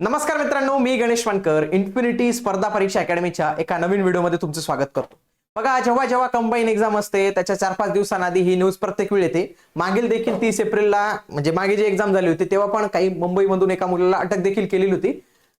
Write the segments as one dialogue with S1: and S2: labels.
S1: नमस्कार मित्रांनो मी गणेश वणकर इन्फिनिटी स्पर्धा परीक्षा अकॅडमीच्या एका नवीन व्हिडिओमध्ये तुमचं स्वागत करतो. बघा जेव्हा जेव्हा कंबाईन एक्झाम असते त्याच्या चार पाच दिवसांआधी ही न्यूज प्रत्येक वेळ येते. मागील देखील तीस एप्रिलला म्हणजे मागे जी एक्झाम झाली होती तेव्हा पण काही मुंबईमधून एका मुलाला अटक देखील केलेली होती.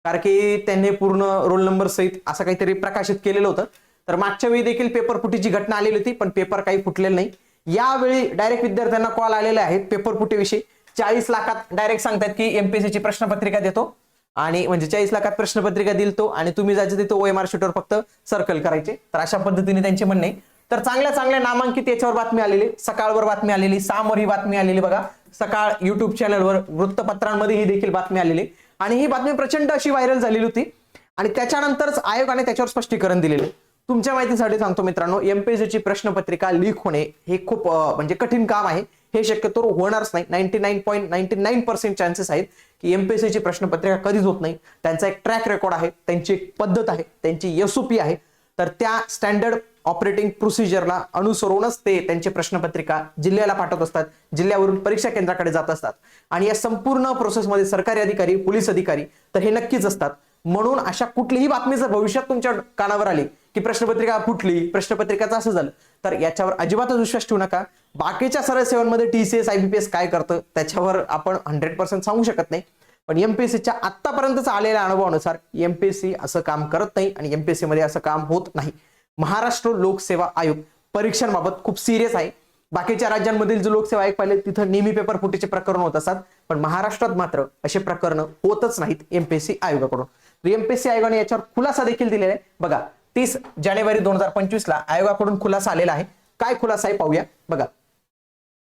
S1: कारण की त्यांनी पूर्ण रोल नंबर सहित असं काहीतरी प्रकाशित केलेलं होतं. तर मागच्या वेळी देखील पेपर फुटीची घटना आलेली होती पण पेपर काही फुटलेलं नाही. यावेळी डायरेक्ट विद्यार्थ्यांना कॉल आलेले आहेत पेपर फुटीविषयी. चाळीस लाखात डायरेक्ट सांगतात की एमपीएससीची प्रश्नपत्रिका देतो. आणि म्हणजे चाळीस लाखात प्रश्नपत्रिका दिल तो आणि तुम्ही जायचं तिथं ओएमआर शीटवर फक्त सर्कल करायचे. तर अशा पद्धतीने त्यांचे म्हणणे. तर चांगल्या चांगल्या नामांकित याच्यावर बातमी आलेली सकाळवर बातमी आलेली सामवर ही बातमी आलेली बघा. सकाळ युट्यूब चॅनलवर वृत्तपत्रांमध्ये ही देखील बातमी आलेली. आणि ही बातमी प्रचंड अशी व्हायरल झालेली होती. आणि त्याच्यानंतरच आयोगाने त्याच्यावर स्पष्टीकरण दिलेलं. तुमच्या माहितीसाठी सांगतो मित्रांनो एमपीएससीची प्रश्नपत्रिका लीक होणे हे खूप म्हणजे कठीण काम आहे. हे शक्यतो होणारच नाही. Ninety nine point ninety nine percent chances आहेत की एमपीएससीची प्रश्नपत्रिका कधीच होत नाही. त्यांचा एक ट्रॅक रेकॉर्ड आहे त्यांची एक पद्धत आहे त्यांची एसओपी आहे. तर त्या स्टँडर्ड ऑपरेटिंग प्रोसिजरला अनुसरूनच ते त्यांची प्रश्नपत्रिका जिल्ह्याला पाठवत असतात जिल्ह्यावरून परीक्षा केंद्राकडे जात असतात. आणि या संपूर्ण प्रोसेसमध्ये सरकारी अधिकारी पोलीस अधिकारी तर हे नक्कीच असतात. म्हणून अशा कुठलीही बातमी जर भविष्यात तुमच्या कानावर आली की प्रश्नपत्रिका फुटली प्रश्नपत्रिकाचं असं झालं. तर याच्यावर अजिबातच विश्वास ठेवू नका. बाकीच्या सर्व सेवांमध्ये टीसीएस आयबीपीएस काय करतं त्याच्यावर आपण हंड्रेड पर्सेंट सांगू शकत नाही. पण एमपीएससीच्या आतापर्यंतचा आलेल्या अनुभवानुसार एमपीएससी असं काम करत नाही आणि एमपीएससी मध्ये असं काम होत नाही. महाराष्ट्र लोकसेवा आयोग परीक्षांबाबत खूप सिरियस आहे. बाकीच्या राज्यांमधील जो लोकसेवा आयोग पाहिले तिथं नेहमी पेपर फुटीचे प्रकरण होत असतात. पण महाराष्ट्रात मात्र असे प्रकरण होतच नाहीत एमपीएससी आयोगाकडून. एमपीएससी आयोगाने याच्यावर खुलासा देखील दिलेला आहे. बघा तीस जानेवारी दोन हजार पंचवीस ला आयोगाकडून खुलासा आलेला आहे. काय खुलासा आहे पाहूया. बघा.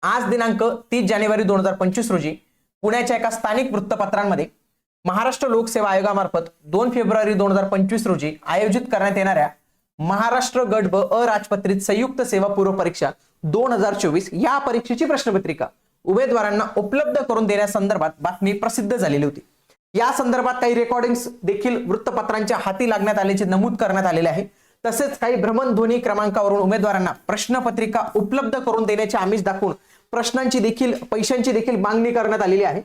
S1: आज दिनांक तीस जानेवारी दोन हजार पंचवीस रोजी पुण्याच्या एका स्थानिक वृत्तपत्रांमध्ये महाराष्ट्र लोकसेवा आयोगामार्फत दोन फेब्रुवारी दोन हजार पंचवीस रोजी आयोजित करण्यात येणाऱ्या महाराष्ट्र गट ब अराजपत्रित संयुक्त सेवा पूर्व परीक्षा दोन हजार चोवीस या परीक्षेची प्रश्नपत्रिका उमेदवारांना उपलब्ध करून देण्यासंदर्भात बातमी प्रसिद्ध झालेली होती. या संदर्भात काही रेकॉर्डिंग्स देखील वृत्तपत्रांच्या हाती लागण्यात आल्याचे नमूद करण्यात आलेले आहे. तसेच काही भ्रमणध्वनी क्रमांकावरून उमेदवारांना प्रश्नपत्रिका उपलब्ध करून देण्याचे आमिष दाखवून प्रश्नांची देखील पैशांची देखील मागणी करण्यात आलेली आहे.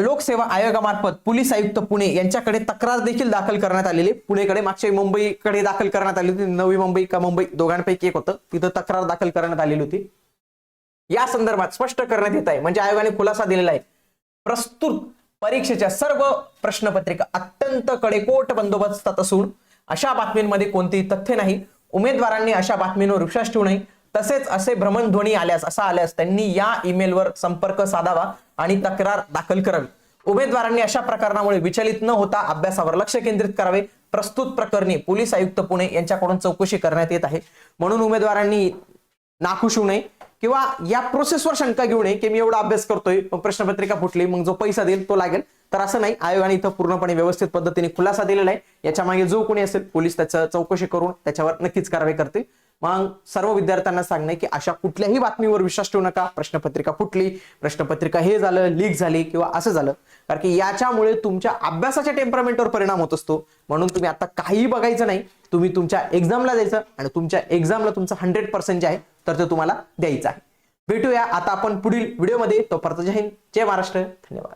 S1: लोकसेवा आयोगामार्फत पोलीस आयुक्त पुणे यांच्याकडे तक्रार देखील दाखल करण्यात आलेली. पुणेकडे मागच्या मुंबईकडे दाखल करण्यात आली होती. नवी मुंबई का मुंबई दोघांपैकी एक होतं. तिथं तक्रार दाखल करण्यात आलेली होती. या संदर्भात स्पष्ट करण्यात येत आहे. म्हणजे आयोगाने खुलासा दिलेला आहे. प्रस्तुत परीक्षेच्या सर्व प्रश्नपत्रिका अत्यंत कडेकोट बंदोबस्तात असून अशा बातमींमध्ये कोणतेही तथ्य नाही. उमेदवारांनी अशा बातमींवर विश्वास ठेवू नये. तसेच असे भ्रमणध्वनी आल्यास असा आल्यास त्यांनी या ईमेलवर संपर्क साधावा आणि तक्रार दाखल करावी. उमेदवारांनी अशा प्रकरणामुळे विचलित न होता अभ्यासावर लक्ष केंद्रित करावे. प्रस्तुत प्रकरणी पोलीस आयुक्त पुणे यांच्याकडून चौकशी करण्यात येत आहे. म्हणून उमेदवारांनी नाखुश होऊ नये. किंवा या प्रोसेसवर शंका घेऊ नये की मी एवढा अभ्यास करतोय प्रश्नपत्रिका फुटली मग जो पैसा देईल तो लागेल. तर असं नाही आयोगाने इथं पूर्णपणे व्यवस्थित पद्धतीने खुलासा दिलेला आहे. याच्या मागे जो कोणी असेल पोलीस त्याचं चौकशी करून त्याच्यावर नक्कीच कारवाई करतील. मग सर्व विद्यार्थ्यांना सांगणे की अशा कुठल्याही बातमीवर विश्वास ठेवू नका. प्रश्नपत्रिका फुटली प्रश्नपत्रिका हे झालं लीक झाली किंवा असं झालं. कारण की याच्यामुळे तुमच्या अभ्यासाच्या टेम्परामेंटवर परिणाम होत असतो. म्हणून तुम्ही आता काहीही बघायचं नाही. तुम्ही तुमच्या एक्झामला जायचं आणि तुमच्या एक्झामला तुमचं हंड्रेड पर्सेंट जे आहे तर ते तुम्हाला द्यायचं आहे. भेटूया. आता आपण पुढील व्हिडिओमध्ये. तोपर्यंत जय हिंद. जय महाराष्ट्र. धन्यवाद.